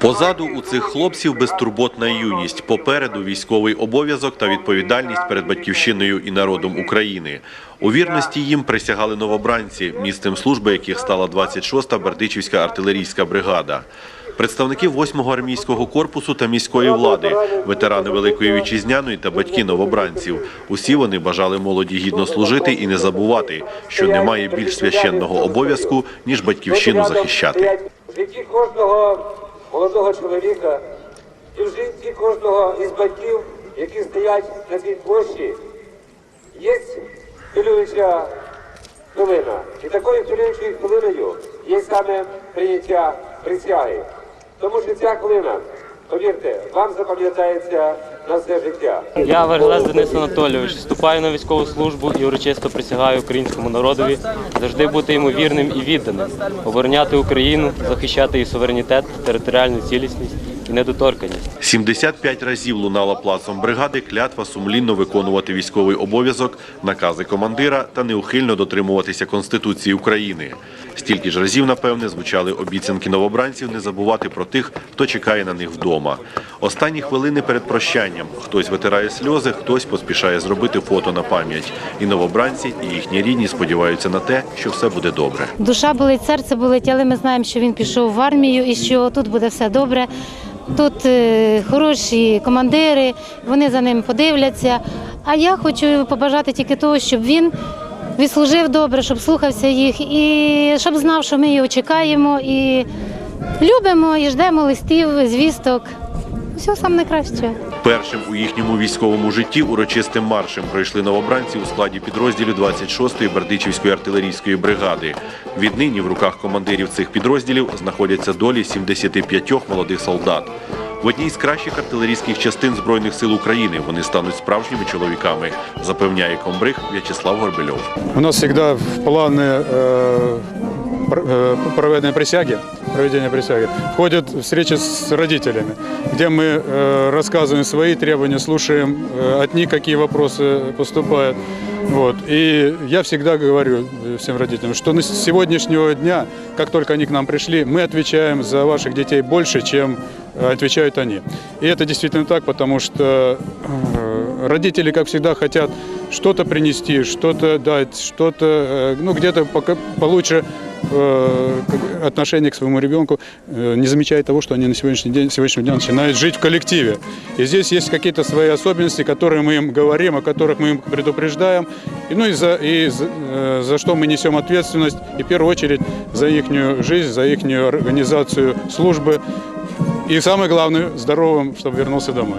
Позаду у цих хлопців безтурботна юність, попереду військовий обов'язок та відповідальність перед батьківщиною і народом України. У вірності їм присягали новобранці, місцем служби яких стала 26-та Бердичівська артилерійська бригада. Представники 8-го армійського корпусу та міської влади, ветерани Великої Вітчизняної та батьки новобранців. Усі вони бажали молоді гідно служити і не забувати, що немає більш священного обов'язку, ніж батьківщину захищати. В житті кожного молодого чоловіка і в житті кожного із батьків, які стоять на цій площі, є хвилююча хвилина. І такою хвилюючою хвилиною є саме прийняття присяги. Тому що ця хвилина, повірте, вам запам'ятається на все життя. Я Вергелес Денис Анатолійович, вступаю на військову службу і урочисто присягаю українському народові завжди бути йому вірним і відданим, обороняти Україну, захищати її суверенітет, територіальну цілісність і недоторканність. 75 разів лунала плацом бригади клятва сумлінно виконувати військовий обов'язок, накази командира та неухильно дотримуватися Конституції України. Стільки ж разів, напевне, звучали обіцянки новобранців не забувати про тих, хто чекає на них вдома. Останні хвилини перед прощанням. Хтось витирає сльози, хтось поспішає зробити фото на пам'ять. І новобранці, і їхні рідні сподіваються на те, що все буде добре. Душа болить, серце болить, але ми знаємо, що він пішов в армію і що тут буде все добре. Тут е, хороші командири, вони за ним подивляться. А я хочу побажати тільки того, щоб він відслужив добре, щоб слухався їх і щоб знав, що ми його чекаємо і любимо і ждемо листів, звісток. Всього саме найкраще. Першим у їхньому військовому житті урочистим маршем пройшли новобранці у складі підрозділів 26-ї Бердичівської артилерійської бригади. Віднині в руках командирів цих підрозділів знаходяться долі 75 молодих солдат. В одній з кращих артилерійських частин Збройних сил України вони стануть справжніми чоловіками, запевняє комбриг В'ячеслав Горбельов. У нас всегда в планы э, пр- э, проведения присяги, проведения присяги входят встречи с родителями, где мы э, рассказываем свои требования, слушаем э, от них, какие вопросы поступают. Вот. И я всегда говорю э, всем родителям, что на сегодняшнего дня, как только они к нам пришли, мы отвечаем за ваших детей больше, чем э, отвечают они. И это действительно так, потому что э, родители, как всегда, хотят что-то принести, что-то дать, что-то, э, ну, где-то получше э, отношение к своему ребенку, э, не замечая того, что они на сегодняшний день, сегодняшнего дня начинают жить в коллективе. И здесь есть какие-то свои особенности, которые мы им говорим, о которых мы им предупреждаем, и, ну и, за, и за, за что мы несем ответственность, и в первую очередь за их жизнь, за их организацию службы, и самое главное, здоровым, чтобы вернулся домой.